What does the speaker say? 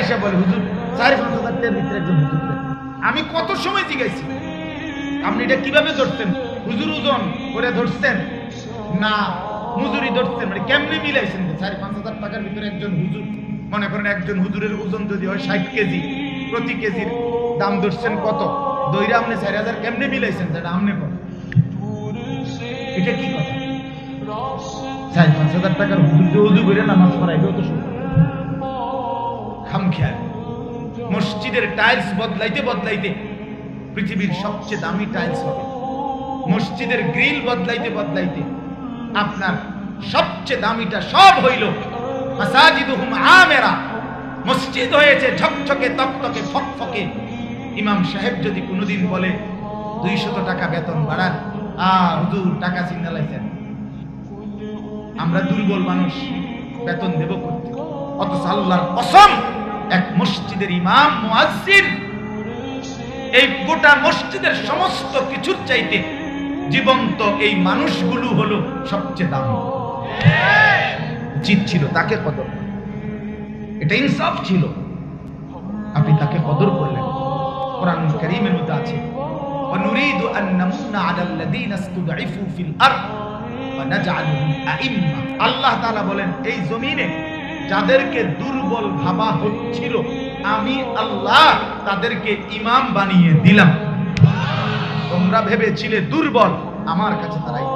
আইসা বলে, হুজুর সাড়ে পাঁচ ভিতরে একজন হুজুর আমি কত সময় জিজ্ঞাসি আপনি এটা কীভাবে ধরছেন? হুজুর ওজন করে ধরছেন? না হুজুরি ধরছেন মানে কেমনে মিলাইছেন সাড়ে পাঁচ হাজার টাকার ভিতরে একজন হুজুর? মনে করেন একজন হুজুরের ওজন যদি হয় ষাট কেজি, প্রতি কেজির দাম ধরছেন কত? দইরা আপনি চার হাজার কেমনে মিলাইছেন? সেটা আপনি কত এটা কি কথা? সাড়ে পাঁচ হাজার টাকার হুজুর যে উজু করে নামাজ পড়াইবে তো খামখেয়াল মসজিদের টাইলস বদলাইতে বদলাইতে পৃথিবীর সবচেয়ে দামি টাইলস হবে। মসজিদের গ্রিল বদলাইতে বদলাইতে আপনার সবচেয়ে দামিটা সব হইল আমেরা। মসজিদ হয়েছে ঝকঝকে, তকতকে, ফকফকে। ইমাম সাহেব যদি কোনোদিন বলে, দুইশত টাকা বেতন বাড়ান আ হুজুর টাকা চিন্তা লাইছেন আমরা দুর্বল মানুষ, বেতন দেব করতে। অথচ আল্লাহর কসম এক মসজিদের ইমাম মুয়াজ্জিন এই গোটা মসজিদের সমস্ত কিছুর চাইতে জীবন্ত এই মানুষগুলো হলো সবচেয়ে দামি উচিত ছিল তাকে কদর করা। এটা ইনসাফ ছিল আপনি তাকে কদর করলেন কোরআন কারীমের মধ্যে আছে ونريد أن نمن على الذين استضعفوا في الأرض ونجعلهم أئمة আল্লাহ তাআলা বলেন এই জমিনে যাদেরকে দুর্বল ভাবা হচ্ছিল, আমি আল্লাহ তাদেরকে ইমাম বানিয়ে দিলাম। তোমরা ভেবেছিলে দুর্বল, আমার কাছে তারাই